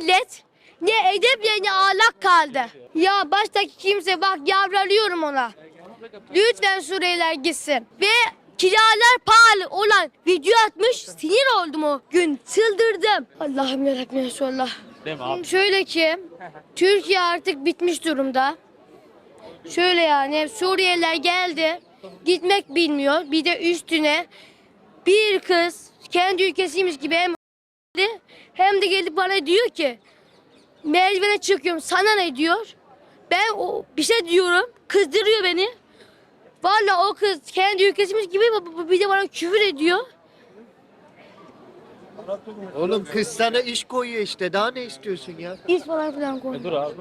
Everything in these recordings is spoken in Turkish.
millet ne edeple ne ahlak kaldı. Ya baştaki kimse bak yavralıyorum ona. Lütfen Suriyeliler gitsin. Ve kiralar pahalı olan video atmış sinir oldum o gün. Çıldırdım. Allah'ım yarabbim Resulallah. Şöyle ki Türkiye artık bitmiş durumda. Şöyle yani Suriyeliler geldi. Gitmek bilmiyor. Bir de üstüne bir kız kendi ülkesiymiş gibi hem hem de gelip bana diyor ki merdivene çıkıyorum sana ne diyor. Ben o bir şey diyorum kızdırıyor beni. Vallahi o kız kendi ülkesiymiş gibi bir de bana küfür ediyor. Oğlum kız sana iş koyuyor işte daha ne istiyorsun ya? İş falan filan koyuyor. Dur abi.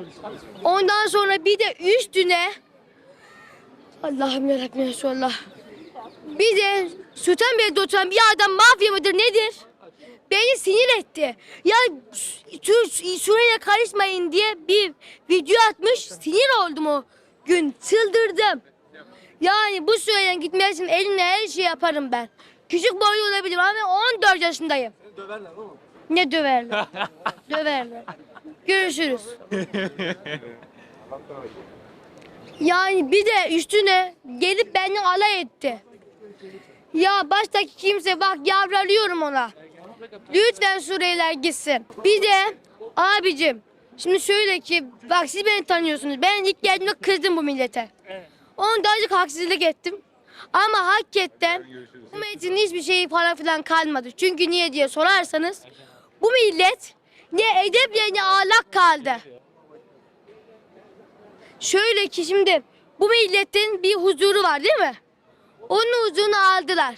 Ondan sonra bir de üstüne Allah'ım yarabbim Resulallah. Bir de Sultanbeyli'de oturan bir adam mafya mıdır nedir? Sinir etti. Ya Suriye'ye karışmayın diye bir video atmış. Sinir oldum o gün. Çıldırdım. Yani bu Suriye'den gitmek için elimle her şeyi yaparım ben. Küçük boylu olabilir ama ben 14 yaşındayım. Ne döverler? döverler. Görüşürüz. Yani bir de üstüne gelip beni alay etti. Ya baştaki kimse bak yavralıyorum ona. Lütfen Suriyeliler gitsin. Bir de abicim şimdi şöyle ki bak siz beni tanıyorsunuz. Ben ilk geldiğimde kızdım bu millete. Onu da azıcık haksızlık ettim. Ama hakikaten bu milletin hiçbir şeyi falan filan kalmadı. Çünkü niye diye sorarsanız bu millet ne edeple ne ahlak kaldı. Şöyle ki şimdi bu milletin bir huzuru var değil mi? Onun huzurunu aldılar.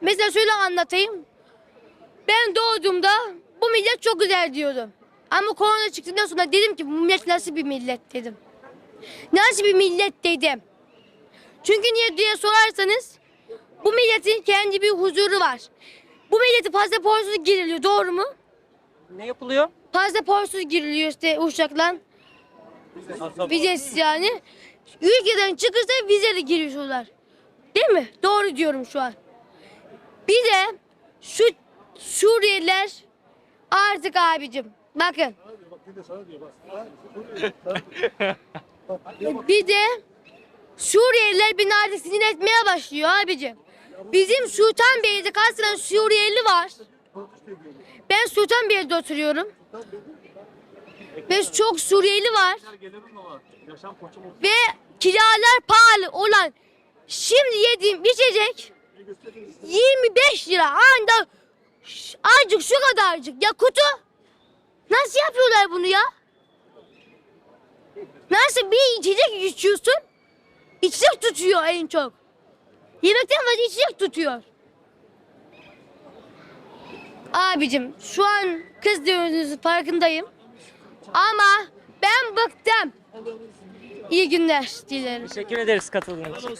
Mesela şöyle anlatayım. Ben doğduğumda bu millet çok güzel diyordum. Ama korona çıktıktan sonra dedim ki bu millet nasıl bir millet dedim. Nasıl bir millet dedim. Çünkü niye diye sorarsanız bu milletin kendi bir huzuru var. Bu milletin pasaportsuz giriliyor doğru mu? Ne yapılıyor? Pasaportsuz giriliyor işte uçakla. Vizesiz yani. Ülkeden çıkırsa vizeli giriyorlar. Değil mi? Doğru diyorum şu an. Bir de şu Suriyeliler artık abicim bakın. Bir de Suriyeliler beni artık sinir etmeye başlıyor abicim. Bizim Sultanbeyli'de kaç tane Suriyeli var. Ben Sultanbeyli'de oturuyorum. Ve çok Suriyeli var. Ve kiralar pahalı olan şimdi yediğim içecek 25 lira. Anda azıcık şu kadarcık. Ya kutu. Nasıl yapıyorlar bunu ya? Nasıl bir içecek içiyorsun? İçecek tutuyor en çok. Yemekten fazla içecek tutuyor. Abicim şu an kızdığınızın farkındayım. Ama ben bıktım. İyi günler dilerim. Teşekkür ederiz katıldığınız için.